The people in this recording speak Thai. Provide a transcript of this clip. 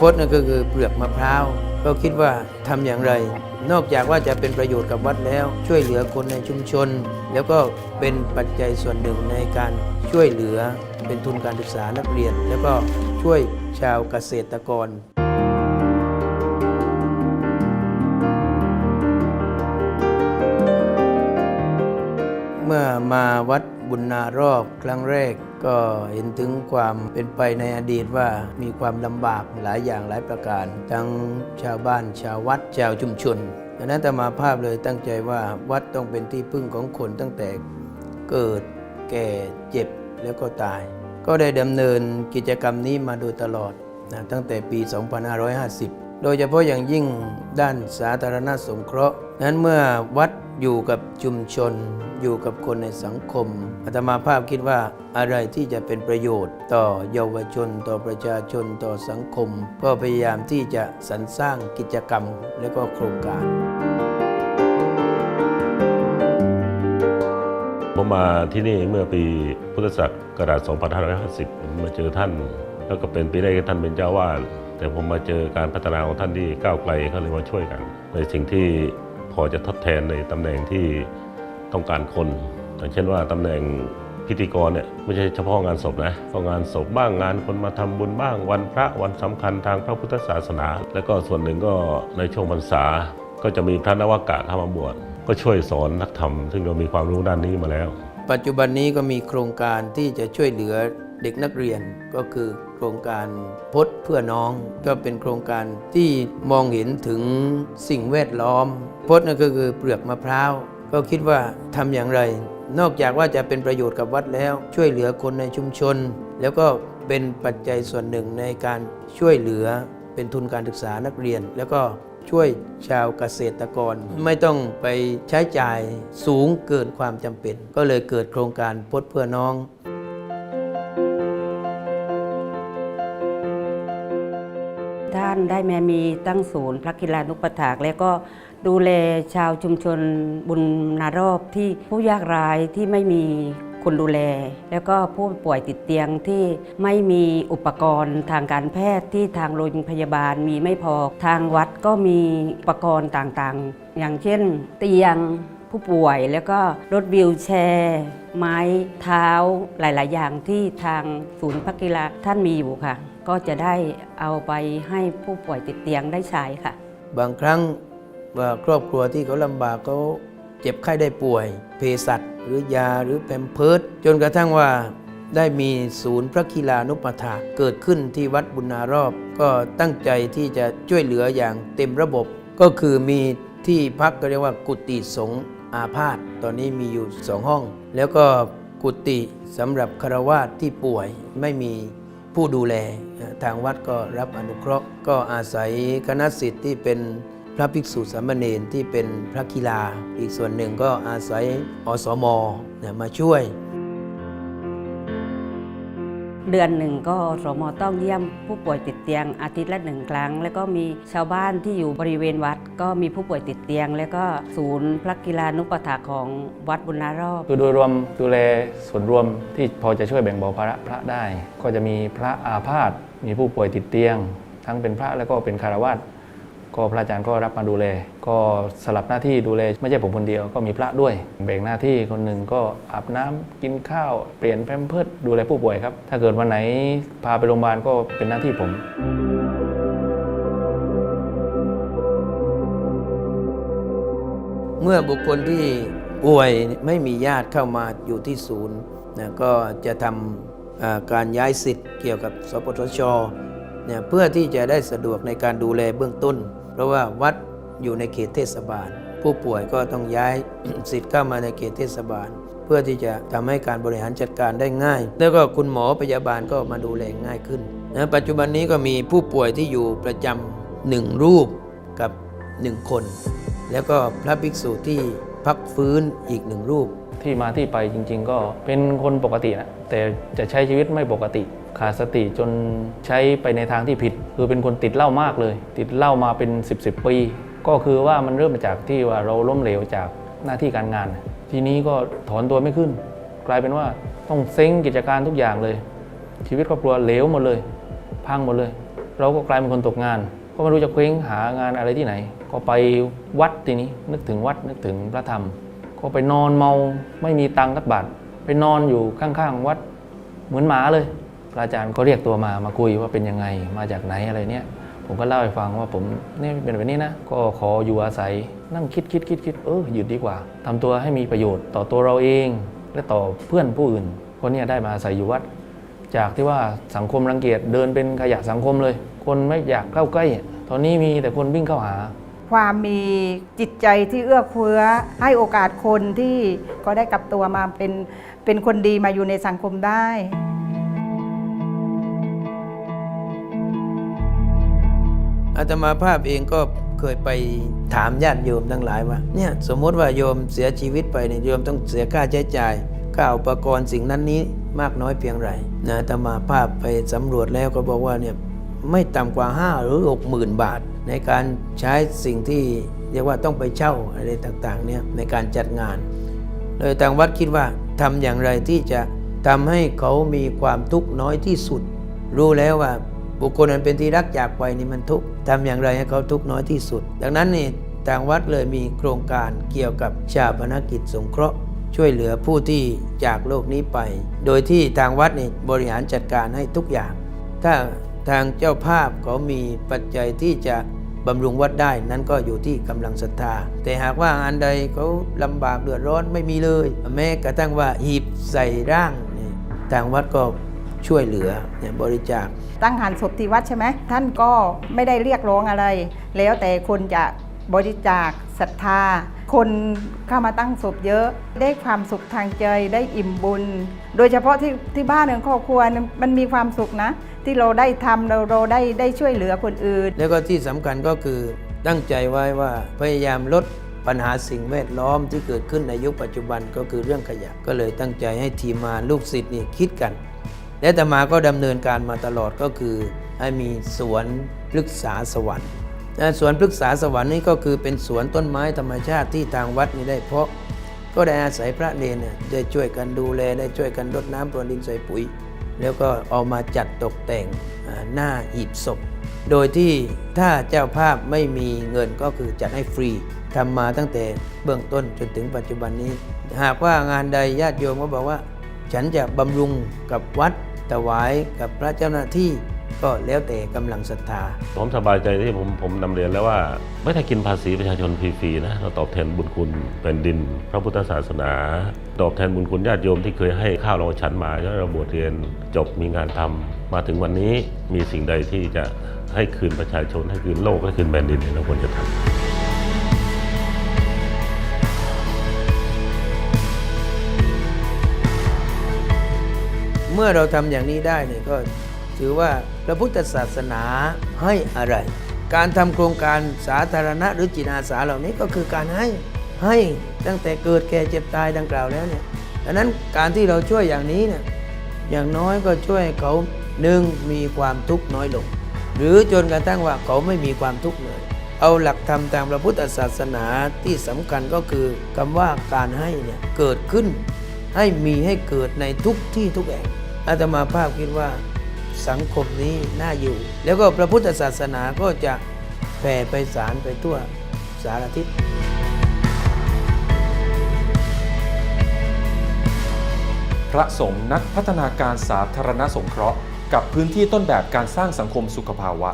พจน์นั่นก็คือเปลือกมะพร้าวก็คิดว่าทำอย่างไร นอกจากว่าจะเป็นประโยชน์กับวัดแล้ว ช่วยเหลือคนในชุมชน แล้วก็เป็นปัจจัยส่วนหนึ่งในการช่วยเหลือเป็นทุนการศึกษานักเรียน แล้วก็ช่วยชาวเกษตรกร เมื่อมาวัดบุญนารอบครั้งแรกก็เห็นถึงความเป็นไปในอดีตว่ามีความลำบากหลายอย่างหลายประการ ทั้งชาวบ้านชาววัดชาวชุมชนดังนั้นแตมาภาพเลยตั้งใจว่าวัดต้องเป็นที่พึ่งของคนตั้งแต่เกิดแก่เจ็บแล้วก็ตาย ก็ได้ดำเนินกิจกรรมนี้มาโดยตลอดนะตั้งแต่ปี 2550 โดยเฉพาะอย่างยิ่งด้านสาธารณสงเคราะห์นั้นเมื่อวัดอยู่กับชุมชน อยู่กับคนในสังคมอาตมาภาพคิดว่าอะไรที่จะเป็นประโยชน์ ต่อเยาวชน ต่อประชาชนต่อสังคม ก็พยายามที่จะสรรสร้างกิจกรรมและก็โครงการผมมาที่นี่เมื่อปีพุทธศักราช 2550มมาเจอท่าน แล้วก็เป็นปีแรกที่ท่านเป็นเจ้าวาด แต่ผมมาเจอการพัฒนาของท่านที่ก้าวไกลเขาเลยมาช่วยกัน ในสิ่งที่พอจะทดแทนในตำแหน่งที่ต้องการคน อย่างเช่นว่าตำแหน่งพิธีกรเนี่ยไม่ใช่เฉพาะงานศพนะก็งานศพบ้างงานคนมาทำบุญบ้าง วันพระวันสำคัญทางพระพุทธศาสนา แล้วก็ส่วนหนึ่งก็ในช่วงพรรษา ก็จะมีพระนวากะเข้ามาบวชก็ช่วยสอนนักธรรมซึ่งเรามีความรู้ด้านนี้มาแล้ว ปัจจุบันนี้ก็มีโครงการที่จะช่วยเหลือเด็กนักเรียนก็คือโครงการพจน์เพื่อน้อง ก็เป็นโครงการที่มองเห็นถึงสิ่งแวดล้อมพจน์นั่นก็คือเปลือกมะพร้าว ก็คิดว่าทำอย่างไร นอกจากว่าจะเป็นประโยชน์กับวัดแล้ว ช่วยเหลือคนในชุมชน แล้วก็เป็นปัจจัยส่วนหนึ่งในการช่วยเหลือเป็นทุนการศึกษานักเรียน แล้วก็ ช่วยชาวเกษตรกร ไม่ต้องไปใช้จ่ายสูงเกินความจำเป็น ก็เลยเกิดโครงการพดเพื่อน้องท่านได้แม่มีตั้งศูนย์พระกีฬานุปถาก และก็ดูแลชาวชุมชนบุญนารอบที่ผู้ยากไร้ที่ไม่มี คนดูแล แล้วก็ผู้ป่วยติดเตียงที่ไม่มีอุปกรณ์ทางการแพทย์ที่ทางโรงพยาบาลมีไม่พอ ทางวัดก็มีอุปกรณ์ต่างๆ อย่างเช่น เตียงผู้ป่วยแล้วก็รถวิวแชร์ ไม้เท้าหลาย ๆ อย่างที่ทางศูนย์พักกีฬาท่านมีอยู่ค่ะ ก็จะได้เอาไปให้ผู้ป่วยติดเตียงได้ใช้ค่ะ บางครั้งว่าครอบครัวที่เขาลำบากเขา เจ็บไข้ได้ป่วย เภสัชหรือยาหรือแพมเพิร์ดจนกระทั่งว่าได้มีศูนย์พระกีฬานุปถาเกิดขึ้นที่วัดบุญนารอบ ก็ตั้งใจที่จะช่วยเหลืออย่างเต็มระบบ ก็คือมีที่พักก็เรียกว่ากุฏิสงฆ์อาพาธตอนนี้มีอยู่สองห้อง แล้วก็กุฏิสำหรับคารวาสที่ป่วยไม่มีผู้ดูแล ทางวัดก็รับอนุเคราะห์ ก็อาศัยคณะสิทธิ์ที่เป็น ระภิกษุสามเณรที่เป็นพระกีฬา อีกส่วนหนึ่งก็อาศัยอสมเนี่ยมาช่วย เดือนหนึ่งก็สมต้องเยี่ยมผู้ป่วยติดเตียงอาทิตย์ละหนึ่งครั้ง แล้วก็มีชาวบ้านที่อยู่บริเวณวัด ก็มีผู้ป่วยติดเตียง แล้วก็ศูนย์พระกีฬานุปถาของวัดบุญนารอบคือโดยรวมดูแลส่วนรวมที่พอจะช่วยแบ่งเบาภาระพระได้ ก็จะมีพระอาพาธมีผู้ป่วยติดเตียง ทั้งเป็นพระแล้วก็เป็นคารวาส ก็พระอาจารย์ก็รับมาดูแล ก็สลับหน้าที่ดูแลไม่ใช่ผมคนเดียวก็มีพระด้วยแบ่งหน้าที่คนหนึ่งก็อาบน้ำกินข้าวเปลี่ยนแพมเพิร์ดดูแลผู้ป่วยครับ ถ้าเกิดวันไหนพาไปโรงพยาบาลก็เป็นหน้าที่ผมเมื่อบุคคลที่ป่วยไม่มีญาติเข้ามาอยู่ที่ศูนย์นะก็จะทำการย้ายสิทธิ์เกี่ยวกับสปสชเนี่ยเพื่อที่จะได้สะดวกในการดูแลเบื้องต้น ราะว่าวัดอยู่ในเขตเทศบาล ผู้ป่วยก็ต้องย้ายสิทธิ์เข้ามาในเขตเทศบาล เพื่อที่จะทำให้การบริหารจัดการได้ง่าย แล้วก็คุณหมอพยาบาลก็มาดูแลง่ายขึ้นนะปัจจุบันนี้ก็มีผู้ป่วยที่อยู่ประจำหนึ่งรูปกับหนึ่งคน แล้วก็พระภิกษุที่พักฟื้นอีกหนึ่งรูป ที่มาที่ไปจริง ๆ ก็เป็นคนปกตินะแต่จะใช้ชีวิตไม่ปกติ ขาดสติจนใช้ไปในทางที่ผิด คือเป็นคนติดเหล้ามากเลย ติดเหล้ามาเป็น 10บสปี ก็คือว่ามันเริ่มมาจากที่ว่าเราล้มเหลวจากหน้าที่การงาน ทีนี้ก็ถอนตัวไม่ขึ้น กลายเป็นว่าต้องเซ้งกิจการทุกอย่างเลย ชีวิตครอบครัวเหลวหมดเลย พังหมดเลย เราก็กลายเป็นคนตกงาน ก็ไม่รู้จะเคว้งหางานอะไรที่ไหน ก็ไปวัดทีนี้นึกถึงวัดนึกถึงพระธรรม ก็ไปนอนเมาไม่มีตังค์สักบาทไปนอนอยู่ข้างๆวัดเหมือนหมาเลย พระอาจารย์ก็เรียกตัวมามาคุยว่าเป็นยังไงมาจากไหนอะไรเนี่ย ผมก็เล่าให้ฟังว่าผมเนี่ยเป็นแบบนี้นะ ก็ขออยู่อาศัยนั่งคิดคิดคิดคิดเออหยุดดีกว่าทำตัวให้มีประโยชน์ต่อตัวเราเอง และต่อเพื่อนผู้อื่นคนเนี้ได้มาอาศัยอยู่วัด จากที่ว่าสังคมรังเกียจเดินเป็นขยะสังคมเลย คนไม่อยากเข้าใกล้ ตอนนี้มีแต่คนวิ่งเข้าหาความมีจิตใจที่เอื้อเฟื้อให้โอกาสคนที่ก็ได้กลับตัวมาเป็นเป็นคนดีมาอยู่ในสังคมได้ อาตมาภาพเองก็เคยไปถามญาติโยมทั้งหลายว่าเนี่ยสมมติว่าโยมเสียชีวิตไปเนี่ยโยมต้องเสียค่าใช้จ่ายค่าอุปกรณ์สิ่งนั้นนี้มากน้อยเพียงไรนะอาตมาภาพไปสำรวจแล้วก็บอกว่าเนี่ยไม่ต่ำกว่า 5 หรือ6หมื่นบาท ในการใช้สิ่งที่เรียกว่าต้องไปเช่าอะไรต่างๆเนี่ยในการจัดงาน โดยทางวัดคิดว่าทำอย่างไรที่จะทำให้เขามีความทุกข์น้อยที่สุด รู้แล้วว่า บุคคลนั้นเป็นที่รักจากไปนี่มันทุกข์ทำอย่างไรให้เขาทุกข์น้อยที่สุด ดังนั้นนี่ทางวัดเลยมีโครงการเกี่ยวกับชาปนกิจสงเคราะห์ ช่วยเหลือผู้ที่จากโลกนี้ไป โดยที่ทางวัดนี่บริหารจัดการให้ทุกอย่าง ถ้าทางเจ้าภาพเขามีปัจจัยที่จะบำรุงวัดได้นั้นก็อยู่ที่กำลังศรัทธา แต่หากว่าอันใดเขาลำบากเดือดร้อนไม่มีเลย แม้กระทั่งว่าหีบใส่ร่างนี่ทางวัดก็ ช่วยเหลือเนี่ยบริจาค ตั้งหันศพที่วัดใช่ไหมท่านก็ไม่ได้เรียกร้องอะไร แล้วแต่คนจะบริจาคศรัทธา คนเข้ามาตั้งศพเยอะ ได้ความสุขทางใจได้อิ่มบุญ โดยเฉพาะที่ที่บ้านของครอบครัวเนี่ยมันมีความสุขนะ ที่เราได้ทำเราเราได้ได้ช่วยเหลือคนอื่น แล้วก็ที่สำคัญก็คือตั้งใจไว้ว่าพยายามลดปัญหาสิ่งแวดล้อมที่เกิดขึ้นในยุคปัจจุบันก็คือเรื่องขยะก็เลยตั้งใจให้ทีมงานลูกศิษย์นี่คิดกัน และอาตมาก็ดำเนินการมาตลอดก็คือ ให้มีสวนพฤกษาสวรรค์สวนพฤกษาสวรรค์นี่ก็คือเป็นสวนต้นไม้ธรรมชาติที่ทางวัดนี่ได้เพาะ ก็ได้อาศัยพระเนรเนี่ยได้ช่วยกันดูแลได้ช่วยกันรดน้ำพรนดินใส่ปุ๋ย แล้วก็เอามาจัดตกแต่งหน้าหีบศพ โดยที่ถ้าเจ้าภาพไม่มีเงินก็คือจัดให้ฟรีทำมาตั้งแต่เบื้องต้นจนถึงปัจจุบันนี้ หากว่างานใดญาติโยมก็บอกว่า ฉันจะบำรุงกับวัดถวายกับพระเจ้าหน้าที่ก็แล้วแต่กำลังศรัทธา ผมสบายใจที่ผมผมนำเรียนแล้วว่า ไม่ได้กินภาษีประชาชนฟรีๆนะเราตอบแทนบุญคุณแผ่นดิน พระพุทธศาสนา ตอบแทนบุญคุณญาติโยมที่เคยให้ข้าวเราฉันมาแล้วเราบวชเรียนจบมีงานทำมาถึงวันนี้มีสิ่งใดที่จะให้คืนประชาชนให้คืนโลกให้คืนแผ่นดินเนี่ยเราควรจะทำ เมื่อเราทำอย่างนี้ได้เนี่ยก็ถือว่าพระพุทธศาสนาให้อะไร การทำโครงการสาธารณะหรือจิตอาสาเหล่านี้ก็คือการให้ให้ตั้งแต่เกิดแก่เจ็บตายดังกล่าวแล้วเนี่ยดังนั้นการที่เราช่วยอย่างนี้เนี่ยอย่างน้อยก็ช่วยเขาหนึ่งมีความทุกข์น้อยลง หรือจนกระทั่งว่าเขาไม่มีความทุกข์เลย เอาหลักธรรมทางพระพุทธศาสนาที่สำคัญก็คือคำว่าการให้เนี่ยเกิดขึ้น ให้มีให้เกิดในทุกที่ทุกแห่ง อาตมาภาพคิดว่าสังคมนี้น่าอยู่ แล้วก็พระพุทธศาสนาก็จะแผ่ไปสารไปทั่วสารทิศพระสงฆ์นักพัฒนาการสาธารณสงเคราะห์ กับพื้นที่ต้นแบบการสร้างสังคมสุขภาวะ